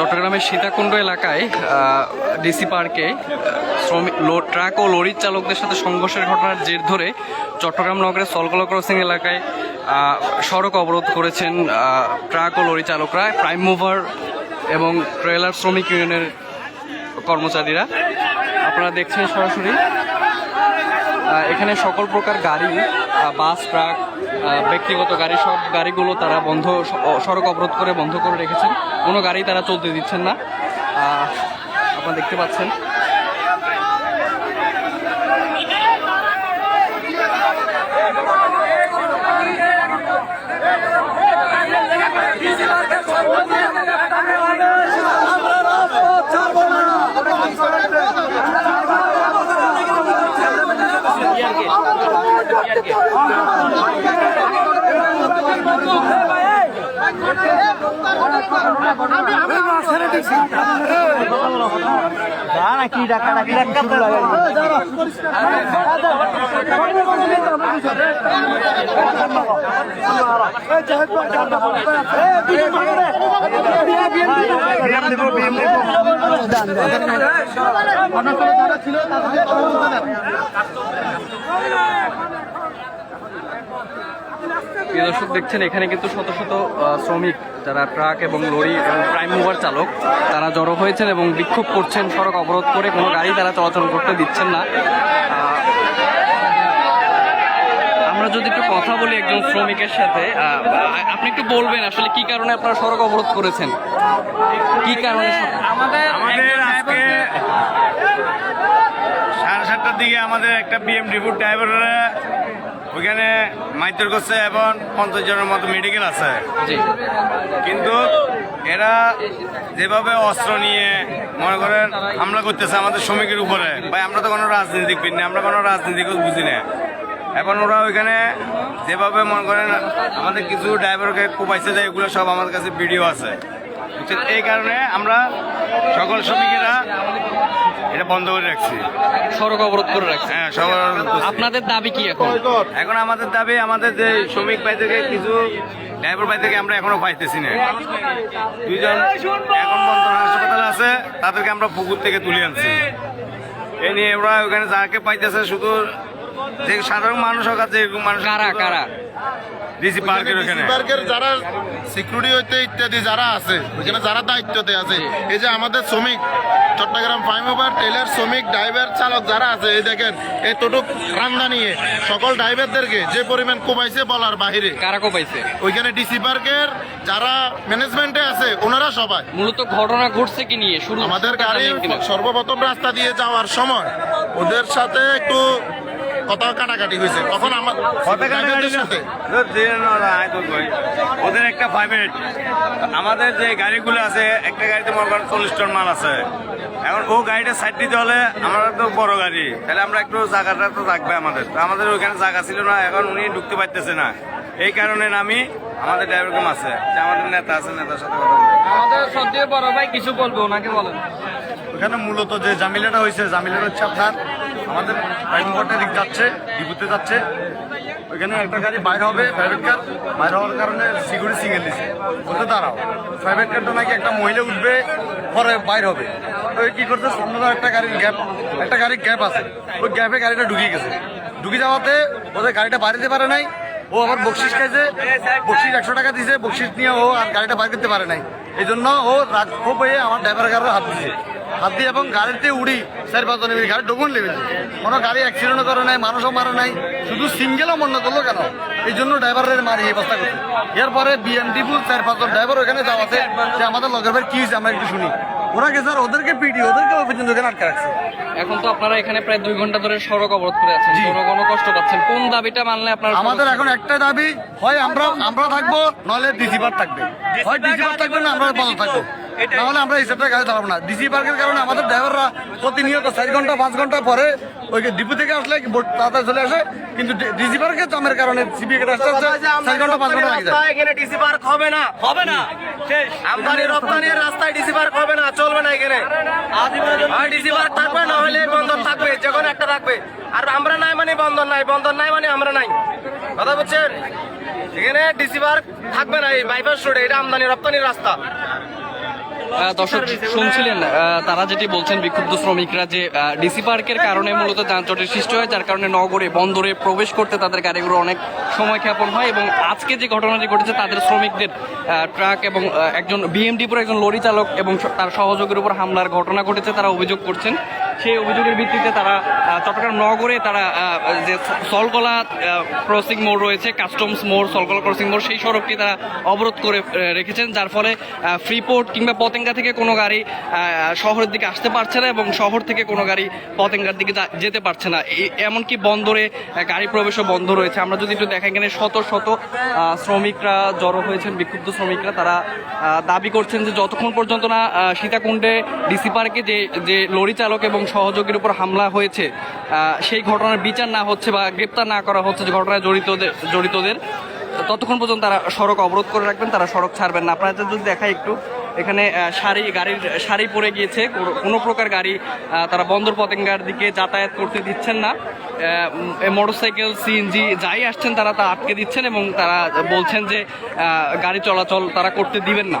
চট্টগ্রামের সীতাকুণ্ড এলাকায় ডিসি পার্কে শ্রমিক ট্রাক ও লরির চালকদের সাথে সংঘর্ষের ঘটনার জের ধরে চট্টগ্রাম নগরের সলকলা ক্রসিং এলাকায় সড়ক অবরোধ করেছেন ট্রাক ও লরি চালকরা, প্রাইম মুভার এবং ট্রেলার শ্রমিক ইউনিয়নের কর্মচারীরা। আপনারা দেখছেন সরাসরি এখানে সকল প্রকার গাড়ি বাস, ট্রাক ব্যক্তিগত গাড়ি, সব গাড়িগুলো তারা বন্ধ, সড়ক অবরোধ করে বন্ধ করে রেখেছেন। কোনো গাড়ি তারা চলতে দিচ্ছেন না। আপনারা দেখতে পাচ্ছেন। কি টাকা নাকি একটা তো লাগে ছিল প্রিয় দর্শক দেখছেন এখানে কিন্তু শত শত শ্রমিক যারা ট্রাক এবং লরি এবং প্রাইম মুভার চালক তারা জড়ো হয়েছেন এবং বিক্ষোভ করছেন সড়ক অবরোধ করে কোনো গাড়ি তারা চলাচল করতে দিচ্ছেন না। আমরা যদি একটু কথা বলি একজন শ্রমিকের সাথে আপনি একটু বলবেন আসলে কি কারণে আপনারা সড়ক অবরোধ করেছেন? কি কারণে আমাদের আজকে সাড়ে সাতটার দিকে আমাদের একটা বিএম ডিপুর ড্রাইভাররা ওইখানে মাইতর করছে এবং পঞ্চাশ জনের মতো মেডিকেল আছে। কিন্তু এরা যেভাবে অস্ত্র নিয়ে মনে করেন হামলা করতেছে আমাদের শ্রমিকের উপরে। ভাই আমরা তো কোনো রাজনীতিক না আমরা কোনো রাজনীতিক বুঝি না। এখন ওরা ওইখানে যেভাবে মনে করেন আমাদের কিছু ড্রাইভারকে কোপাইছে যায় এগুলো সব আমাদের কাছে ভিডিও আছে। এই কারণে আমরা সকল শ্রমিকেরা এটা বন্ধ করে রাখছি। সড়ক অবরোধ করে রাখছেন হ্যাঁ সবার আপনাদের দাবি কি এখন? এখন আমাদের দাবি আমাদের যে শ্রমিক ভাই থেকে কিছু ড্রাইভার ভাই থেকে আমরা এখনও পাইতেছি না। দুইজন এখন বর্তমান হাসপাতালে আছে তাদেরকে আমরা পুকুর থেকে তুলে আনছি। এ নিয়ে ওরা ওখানে যাকে পাইতেছে শুধু যে সাধারণ মানুষ হোক আর যে মানুষ কারা কারা? ডিসি পার্কের ওখানে। পার্কের যারা সিকিউরিটি হইতে ইত্যাদি যারা আছে ওইখানে যারা দায়িত্বতে আছে এই যে আমাদের শ্রমিক চট্টগ্রাম ফ্লাইওভার টেলার শ্রমিক ড্রাইভার চালক যারা আছে এই দেখেন এই টোটুক রান্দা নিয়ে সকল ড্রাইভারদেরকে যে পরিমাণ কমাইছে বলার বাহিরে কারা কোপাইছে? ওইখানে ডিসি পার্কের যারা ম্যানেজমেন্টে আছে ওনারা সবাই। মূলত ঘটনা ঘটছে কি নিয়ে? শুরু আমাদের গাড়ি সর্বপ্রথম রাস্তা দিয়ে যাওয়ার সময় ওদের সাথে একটু কথা কাটাকাটি হয়েছে? তখন আমার সাথে ওদের একটা প্রাইভেট আমাদের যে গাড়িগুলো আছে একটা গাড়িতে মনে করেন চল্লিশ টন মাল আছে। এখন ও গাড়িটা সাইড দিতে হলে আমরা তো বড় গাড়ি। তাহলে আমরা একটু জায়গাটা তো থাকবে আমাদের। তো আমাদের ওইখানে জায়গা ছিল না এখন উনি ঢুকতে পারতেছে না। এই কারণে আমি আমাদের ড্রাইভার ড্রাইভারকে আছে যে আমাদের নেতা আছে নেতার সাথে কথা বলব। আমাদের সত্যি বড় ভাই কিছু বলব ওনাকে বলেন। ওখানে মূলত যে জামিলাটা হয়েছে জামিলাটা হচ্ছে আপনার আমাদের রাইমঘাটের দিক যাচ্ছে ডিপুতে যাচ্ছে। ওইখানে একটা গাড়ি বাইর হবে প্রাইভেট কার বাইর হওয়ার কারণে সিকিউরিটি সিঙ্গেল দিছে। বলতে দাঁড়াও প্রাইভেট কারটা নাকি একটা মহিলা উঠবে, পরে বাইর হবে। তো কি করছে সামনে একটা গাড়ির গ্যাপ একটা গাড়ির গ্যাপ আছে। ওই গ্যাপে গাড়িটা ঢুকিয়ে গেছে। ঢুকে যাওয়াতে ওদের গাড়িটা বাড়িতে পারে নাই। ও আবার বকশিস খাইছে। বকশিস একশো টাকা দিয়েছে বকশিস নিয়ে ও আর গাড়িটা বাইর করতে পারে নাই। এই জন্য ও রাগ ক্ষোভ হয়ে আমার ড্রাইভারের গাড়ি হাত দিয়েছে হাত দিয়ে এবং গাড়িতে উড়ি চার পাঁচ জনের গাড়ি ডকুন লেগেছে। কোনো গাড়ি অ্যাক্সিডেন্টও করে নাই মানুষও মারে নাই শুধু সিঙ্গেলও মনে করল কেন? এই জন্য ড্রাইভারের মারি এই অবস্থা করছে। এরপরে বিএমডিপুর চার পাঁচজন ড্রাইভার ওখানে যাওয়া যাওয়াতে যে আমাদের লগের ভাই কি হয়েছে আমরা একটু শুনি। ওরা গেছে আর ওদেরকে পিটি ওদেরকে পর্যন্ত ওখানে আটকে রাখছে। এখন তো আপনারা এখানে প্রায় দুই ঘণ্টা ধরে সড়ক অবরোধ করে আছেন। জনগণ কষ্ট পাচ্ছেন। কোন দাবিটা মানলে আপনার আমাদের এখন একটাই দাবি হয় আমরা আমরা থাকব নইলে ডিসি পার্ক থাকবে। হয় ডিসি পার্ক থাকবে না আমরা বন্ধ থাকব। নাহলে আমরা সেটটা গাড়ি চালাবো না। ডিসি পার্কের কারণে আমাদের ড্রাইভাররা প্রতিনিয়ত চার ঘণ্টা পাঁচ ঘণ্টা পরে ওই ডিপু থেকে আসলে তাড়াতাড়ি চলে আসে। কিন্তু ডিসি পার্কের জামের কারণে সিবি কেটে আসতে আসতে চার ঘণ্টা পাঁচ ঘণ্টা লাগে যায়। এখানে ডিসি পার্ক হবে না। হবে না। আমদানি রপ্তানির রাস্তায় ডিসি পার্ক হবে না চলবে না এখানে। ডিসি পার্ক থাকবে না হলে বন্ধন থাকবে যে কোনো একটা থাকবে। আর আমরা নাই মানে বন্ধন নাই বন্ধন নাই মানে আমরা নাই। কথা বুঝছেন? এখানে ডিসি পার্ক থাকবে না এই বাইপাস রোডে এটা আমদানি রপ্তানির রাস্তা। দর্শক, শুনছিলেন তারা যেটি বলছেন, বিক্ষুব্ধ শ্রমিকরা যে ডিসি পার্কের কারণে মূলত যানজটের সৃষ্টি হয়, যার কারণে নগরে, বন্দরে প্রবেশ করতে তাদের গাড়িগুলো অনেক সময় ক্ষেপণ হয় এবং আজকে যে ঘটনাটি ঘটেছে, তাদের শ্রমিকদের ট্রাক এবং একজন বিএমডিপুর একজন লরি চালক এবং তার সহযোগীর উপর হামলার ঘটনা ঘটেছে, তারা অভিযোগ করছেন। সেই অভিযোগের ভিত্তিতে তারা চট্টগ্রাম নগরে তারা যে সলকলা ক্রসিং মোড় রয়েছে কাস্টমস মোড় সলকলা ক্রসিং মোড়, সেই সড়কটি তারা অবরোধ করে রেখেছেন, যার ফলে ফ্রিপোর্ট কিংবা পতেঙ্গা থেকে কোনো গাড়ি শহরের দিকে আসতে পারছে না এবং শহর থেকে কোনো গাড়ি পতেঙ্গার দিকে যেতে পারছে না। এমনকি বন্দরে গাড়ি প্রবেশও বন্ধ রয়েছে। আমরা যদি একটু দেখা এখানে শত শত শ্রমিকরা জড়ো হয়েছেন, বিক্ষুব্ধ শ্রমিকরা। তারা দাবি করছেন যে যতক্ষণ পর্যন্ত না সীতাকুণ্ডে ডিসি পার্কে যে যে লরি চালক এবং সহযোগীর উপর হামলা হয়েছে সেই ঘটনার বিচার না হচ্ছে বা গ্রেপ্তার না করা হচ্ছে যে ঘটনায় জড়িতদের জড়িতদের। ততক্ষণ পর্যন্ত তারা সড়ক অবরোধ করে রাখবেন, তারা সড়ক ছাড়বেন না। আপনাদের যদি দেখাই একটু, এখানে সারি, গাড়ির সারি পড়ে গিয়েছে, কোনো প্রকার গাড়ি তারা বন্দর পতেঙ্গার দিকে যাতায়াত করতে দিচ্ছেন না। মোটরসাইকেল সিএনজি যাই আসছেন তারা তা আটকে দিচ্ছেন এবং তারা বলছেন যে গাড়ি চলাচল তারা করতে দিবেন না।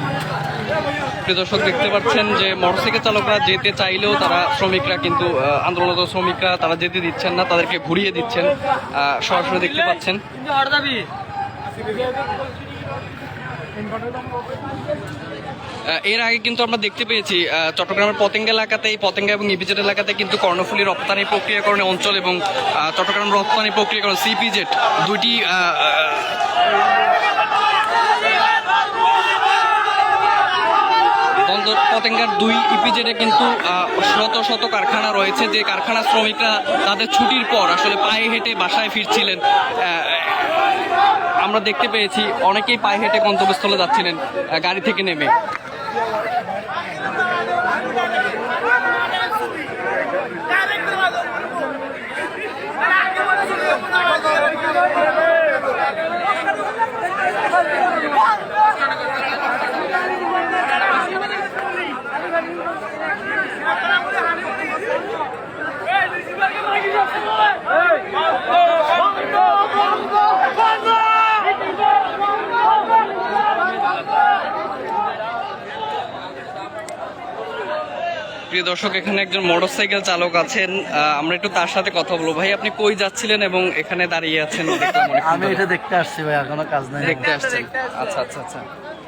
দর্শক, দেখতে পাচ্ছেন যে মোটরসাইকেল চালকরা যেতে চাইলেও তারা শ্রমিকরা কিন্তু আন্দোলনরত শ্রমিকরা তারা যেতে দিচ্ছেন না, তাদেরকে ঘুরিয়ে দিচ্ছেন। সরাসরি দেখতে পাচ্ছেন। এর আগে কিন্তু আমরা দেখতে পেয়েছি চট্টগ্রামের পতেঙ্গা এলাকাতে, এই পতেঙ্গা এবং ইপিজেড এলাকাতে কিন্তু কর্ণফুলী রপ্তানি প্রক্রিয়াকরণের অঞ্চল এবং চট্টগ্রাম রপ্তানি প্রক্রিয়াকরণ, সিপিজেড দুইটি পতেঙ্গার দুই ইপিজেডে কিন্তু শত শত কারখানা রয়েছে যে কারখানা শ্রমিকরা তাদের ছুটির পর আসলে পায়ে হেঁটে বাসায় ফিরছিলেন। আমরা দেখতে পেয়েছি অনেকেই পায়ে হেঁটে গন্তব্যস্থলে যাচ্ছিলেন গাড়ি থেকে নেমে। প্রিয় দর্শক এখানে একজন মোটরসাইকেল চালক আছেন। আমরা একটু তার সাথে কথা বলব। ভাই আপনি কই যাচ্ছিলেন এবং এখানে দাঁড়িয়ে আছেন? আমি এটা দেখতে আসছি ভাই এখনও কাজ নাই। দেখতে আসছেন। আচ্ছা আচ্ছা আচ্ছা।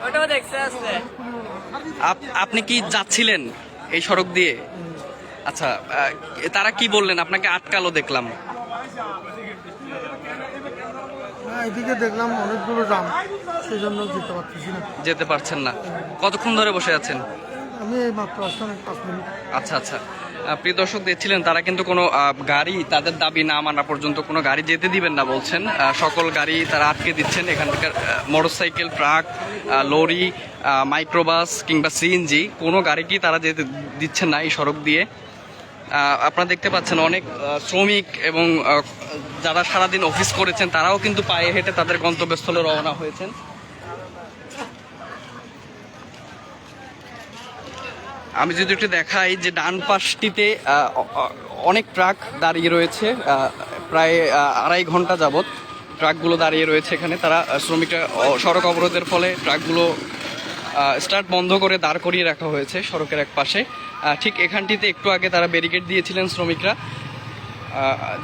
ওটাও দেখতে আপ- আপনি কি যাচ্ছিলেন এই সড়ক দিয়ে? আচ্ছা তারা কি বললেন? আপনাকে আটকালো দেখলাম। হ্যাঁ, এদিকে দেখলাম অনেকগুলো জাম সেই জন্য যেতে পারতেছি না। যেতে পারছেন না। কতক্ষণ ধরে বসে আছেন? আচ্ছা আচ্ছা। প্রিয় দর্শক দেখছিলেন, তারা কিন্তু কোনো গাড়ি তাদের দাবি না মানা পর্যন্ত কোনো গাড়ি যেতে দিবেন না বলছেন। সকল গাড়ি তারা আটকে দিচ্ছেন। এখানকার মোটরসাইকেল, ট্রাক লরি মাইক্রোবাস কিংবা সিএনজি কোনো গাড়িকেই তারা যেতে দিচ্ছেন না এই সড়ক দিয়ে। আপনারা দেখতে পাচ্ছেন অনেক শ্রমিক এবং যারা সারাদিন অফিস করেছেন, তারাও কিন্তু পায়ে হেঁটে তাদের গন্তব্যস্থলে রওনা হয়েছেন। আমি যদি একটু দেখাই যে ডান পাশটিতে অনেক ট্রাক দাঁড়িয়ে রয়েছে প্রায় আড়াই ঘণ্টা যাবৎ ট্রাকগুলো দাঁড়িয়ে রয়েছে এখানে তারা শ্রমিকরা সড়ক অবরোধের ফলে ট্রাকগুলো স্টার্ট বন্ধ করে দাঁড় করিয়ে রাখা হয়েছে সড়কের এক পাশে ঠিক এখানটিতে একটু আগে তারা ব্যারিকেড দিয়েছিলেন শ্রমিকরা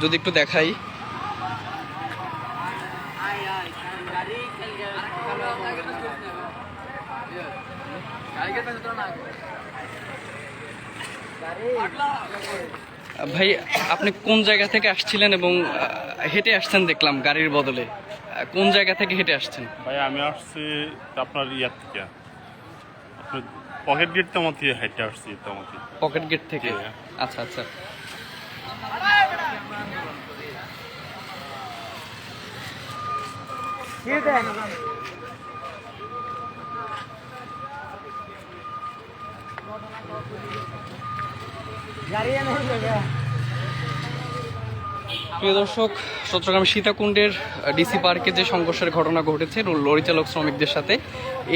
যদি একটু দেখাই ভাই আপনি কোন জায়গা থেকে আসছিলেন এবং হেঁটে আসছেন দেখলাম গাড়ির বদলে। কোন জায়গা থেকে হেঁটে আসছেন? ভাই আমি আসছি আপনার ইয়ার থেকে। আপনার পকেট গেট তেমতি হেঁটে আসছি তেমতি পকেট গেট থেকে। আচ্ছা আচ্ছা। প্রিয় দর্শক, চট্টগ্রাম সীতাকুণ্ডের ডিসি পার্কে যে সংঘর্ষের ঘটনা ঘটেছে লরি চালক শ্রমিকদের সাথে,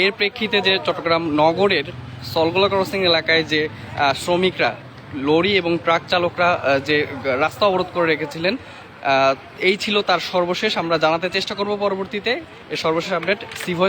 এর প্রেক্ষিতে যে চট্টগ্রাম নগরের সলগোলা ক্রসিং এলাকায় যে শ্রমিকরা, লরি এবং ট্রাক চালকরা যে রাস্তা অবরোধ করে রেখেছিলেন এই ছিল তার সর্বশেষ। আমরা জানাতে চেষ্টা করব পরবর্তীতে। এর সর্বশেষ আপডেট সি ভয়েস